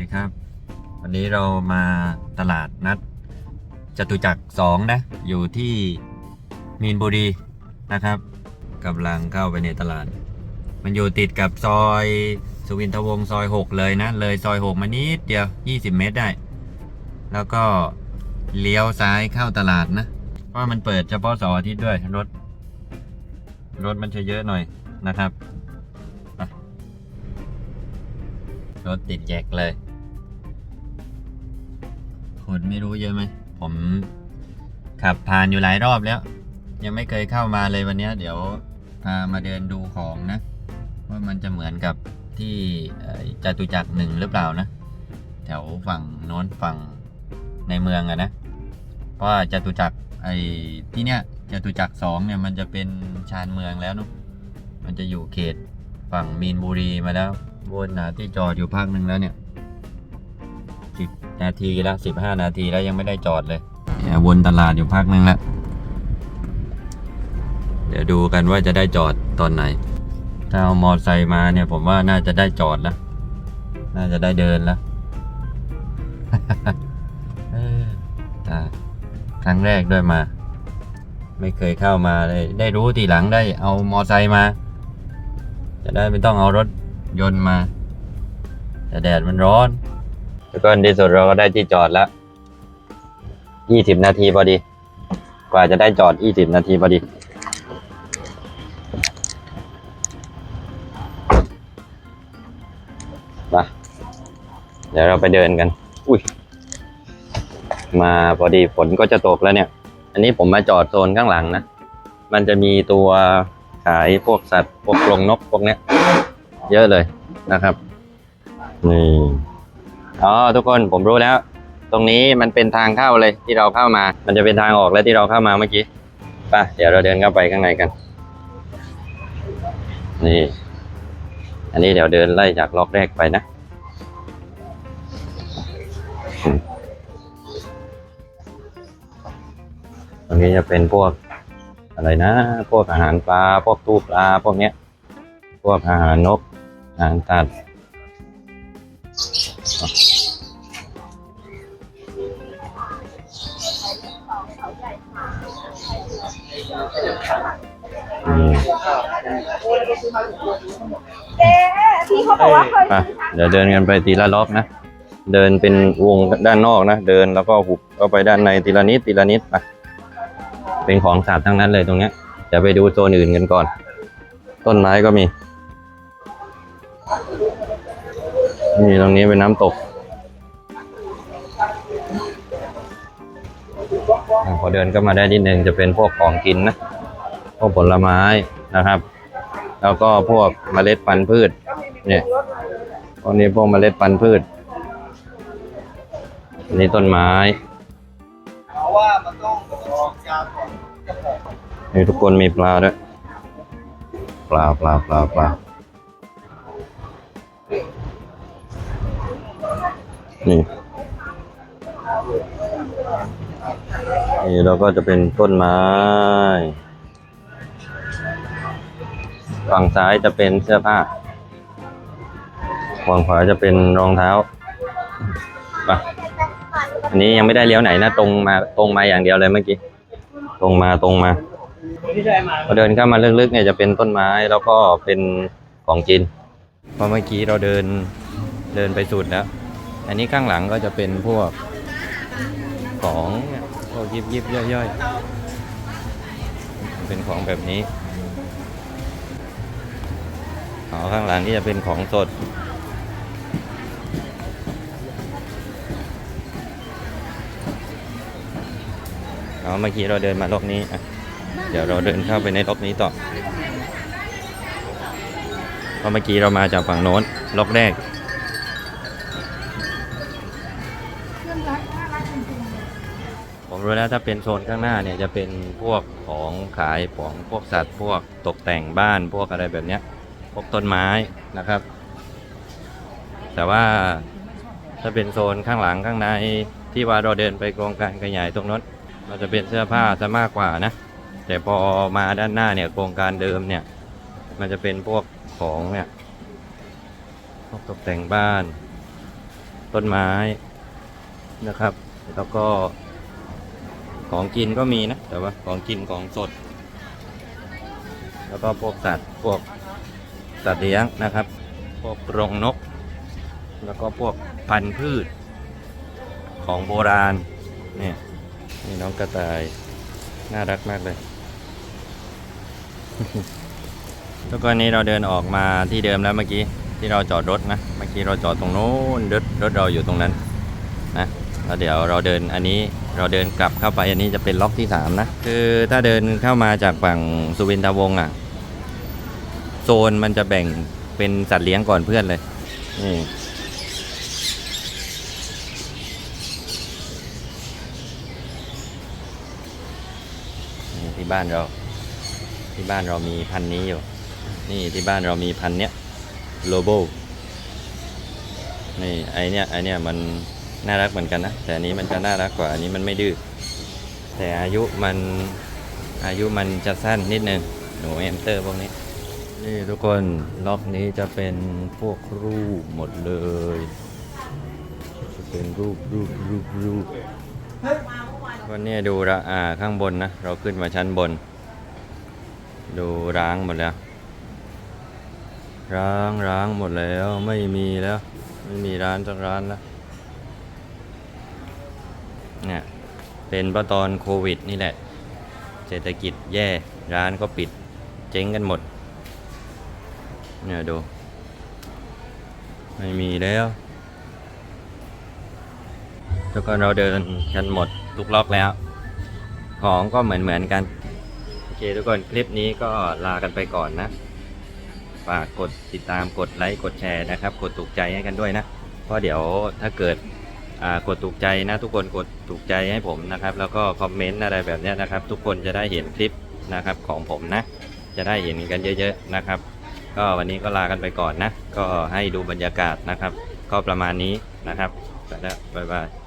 ดีครับ วันนี้เรามาตลาดนัดจตุจักรสองนะ อยู่ที่มีนบุรีนะครับกำลังเข้าไปในตลาด มันอยู่ติดกับซอยสุวินทวงศ์ซอย 6 เลยนะ เลยซอย 6 มานิดเดียว 20 เมตรได้ แล้วก็เลี้ยวซ้ายเข้าตลาดนะ เพราะมันเปิดเฉพาะเสาร์อาทิตย์ด้วยรถ รถมันจะเยอะหน่อยนะครับไปรถติดแยกเลย คนไม่รู้เยอะไหม ผมขับผ่านอยู่หลายรอบแล้ว ยังไม่เคยเข้ามาเลยวันนี้เดี๋ยวพามาเดินดูของนะ ว่ามันจะเหมือนกับที่จตุจักรหนึ่งหรือเปล่านะ แถวฝั่งโน้นฝั่งในเมืองอะนะ เพราะจตุจักรไอ้ที่เนี้ยจตุจักรสองเนี่ยมันจะเป็นชานเมืองแล้วเนอะมันจะอยู่เขตฝั่งมีนบุรีมาแล้ววนหาที่จอดอยู่พักหนึ่งแล้วเนี่ย นาทีล้วสิบห้านาทีแล้วยังไม่ได้จอดเลยเนี่ยวนตลาดอยู่พักนึ่งแล้วเดี๋ยวดูกันว่าจะได้จอดตอนไหน ถ้าเอามอไซค์มาเนี่ย ผมว่าน่าจะได้จอดแล้วน่าจะได้เดินแล้วครั้งแรกด้วยมา ไม่เคยเข้ามาเลยได้รู้ทีหลังได้เอามอไซค์มา จะได้ไม่ต้องเอารถยนต์มา แต่แดดมันร้อน แล้วก็ในที่สุดเราก็ได้ที่จอดแล้วยี่สิบนาทีพอดี กว่าจะได้จอดยี่สิบนาทีพอดี มาเดี๋ยวเราไปเดินกัน อุ้ย มาพอดีฝนก็จะตกแล้วเนี่ย อันนี้ผมมาจอดโซนข้างหลังนะ มันจะมีตัวขายพวกสัตว์ พวกกรงนกพวกเนี้ย เยอะเลยนะครับ นี่ อ๋อทุกคนผมรู้แล้ว ตรงนี้มันเป็นทางเข้าเลยที่เราเข้ามา มันจะเป็นทางออกแล้วที่เราเข้ามาเมื่อกี้ไปเดี๋ยวเราเดินเข้าไปข้างในกัน นี่ อันนี้เดี๋ยวเดินไล่จากล็อกแรกไปนะตรงนี้จะเป็นพวกอะไรนะ พวกอาหารปลา พวกตู้ปลา พวกเนี้ย พวกอาหารนก อาหารสัตว์อืม เจ๊พี่เขาบอกว่าเคยอะเดี๋ยวเดินกันไปทีละล็อกนะ เดินเป็นวงด้านนอกนะ เดินแล้วก็หุบเข้าไปด้านในทีละนิดทีละนิดไปเป็นของสัตว์ทั้งนั้นเลยตรงเนี้ยเดี๋ยวไปดูโซนอื่นกันก่อน ต้นไม้ก็มี นี่ตรงนี้เป็นน้ำตกพอเดินก็มาได้นิดนึงจะเป็นพวกของกินนะ พวกผลไม้นะครับ แล้วก็พวกเมล็ดพันธุ์พืช เนี่ยพวกนี้พวกเมล็ดพันธุ์พืชอันนี้ต้นไม้นี่ทุกคนมีปลาด้วย ปลาปลาปลาปลา นี่นี่เราก็จะเป็นต้นไม้ ฝั่งซ้ายจะเป็นเสื้อผ้า ฝั่งขวาจะเป็นรองเท้าไปอันนี้ยังไม่ได้เลี้ยวไหนนะ ตรงมาตรงมาอย่างเดียวเลยเมื่อกี้ ตรงมาตรงมาพอเดินเข้ามาลึกๆเนี่ยจะเป็นต้นไม้แล้วก็เป็นของกินพราะเมื่อกี้เราเดินเดินไปสุดแล้ว อันนี้ข้างหลังก็จะเป็นพวกของพวกยิบยิบย่อยๆ เป็นของแบบนี้อ๋อข้างหลังนี่จะเป็นของสดอ๋อเมื่อกี้เราเดินมาล็อกนี้เดี๋ยวเราเดินเข้าไปในล็อกนี้ต่อเพราะเมื่อกี้เรามาจากฝั่งโน้นล็อกแรก รู้แล้วถ้าเป็นโซนข้างหน้าเนี่ยจะเป็นพวกของขายของพวกสัตว์ พวกตกแต่งบ้านพวกอะไรแบบเนี้ยพวกต้นไม้นะครับ แต่ว่าถ้าเป็นโซนข้างหลังข้างในที่ว่าเราเดินไปโครงการขยายตรงนั้นมันจะเป็นเสื้อผ้าซะมากกว่านะ แต่พอมาด้านหน้าเนี่ยโครงการเดิมเนี่ย มันจะเป็นพวกของเนี่ยพวกตกแต่งบ้าน ต้นไม้นะครับ แล้วก็ ของกินก็มีนะ แต่ว่าของกินของสด แล้วก็พวกสัตว์พวกสัตว์เลี้ยงนะครับ พวกกรงนก แล้วก็พวกพันธุ์พืช ของโบราณเนี่ยนี่น้องกระต่าย น่ารักมากเลย แล้วก็นี้เราเดินออกมาที่เดิมแล้วเมื่อกี้ที่เราจอดรถนะ เมื่อกี้เราจอดตรงโน้นรถรถเราอยู่ตรงนั้นนะ แล้วเดี๋ยวเราเดินอันนี้เราเดินกลับเข้าไปอันนี้จะเป็นล็อกที่สามนะคือถ้าเดินเข้ามาจากฝั่งสุวินทวงศ์อะโซนมันจะแบ่งเป็นสัตว์เลี้ยงก่อนเพื่อนเลยนี่ที่บ้านเราที่บ้านเรามีพันนี้อยู่ นี่ที่บ้านเรามีพันเนี้ยโลโบนี่ไอเนี้ยไอเนี้ยมัน น่ารักเหมือนกันนะ แต่อันนี้มันจะน่ารักกว่าอันนี้มันไม่ดื้อแต่อายุมันอายุมันจะสั้นนิดนึงหนูแอมสเตอร์พวกนี้ นี่ทุกคนล็อกนี้จะเป็นพวกรูปหมดเลยจะเป็นรูปรูปรูปรูปวันนี้ดูละอ่าข้างบนนะ เราขึ้นมาชั้นบน ดูร้างหมดแล้วร้างร้างหมดแล้วไม่มีแล้ว ไม่มีร้านสักร้านแล้ว เนี่ยเป็นเพราะตอนโควิดนี่แหละ เศรษฐกิจแย่ร้านก็ปิดเจ๊งกันหมด เนี่ยดู ไม่มีแล้วทุกคนเราเดินกันหมดทุกล็อกแล้ว ของก็เหมือนเหมือนกัน โอเคทุกคนคลิปนี้ก็ลากันไปก่อนนะ ฝากกดติดตามกดไลค์กดแชร์นะครับ กดถูกใจให้กันด้วยนะ เพราะเดี๋ยวถ้าเกิด กดถูกใจนะทุกคนกดถูกใจให้ผมนะครับ แล้วก็คอมเมนต์อะไรแบบนี้นะครับ ทุกคนจะได้เห็นคลิปนะครับของผมนะ จะได้เห็นกันเยอะๆนะครับ ก็วันนี้ก็ลากันไปก่อนนะ ก็ให้ดูบรรยากาศนะครับ ก็ประมาณนี้นะครับไปแล้วบ๊ายบาย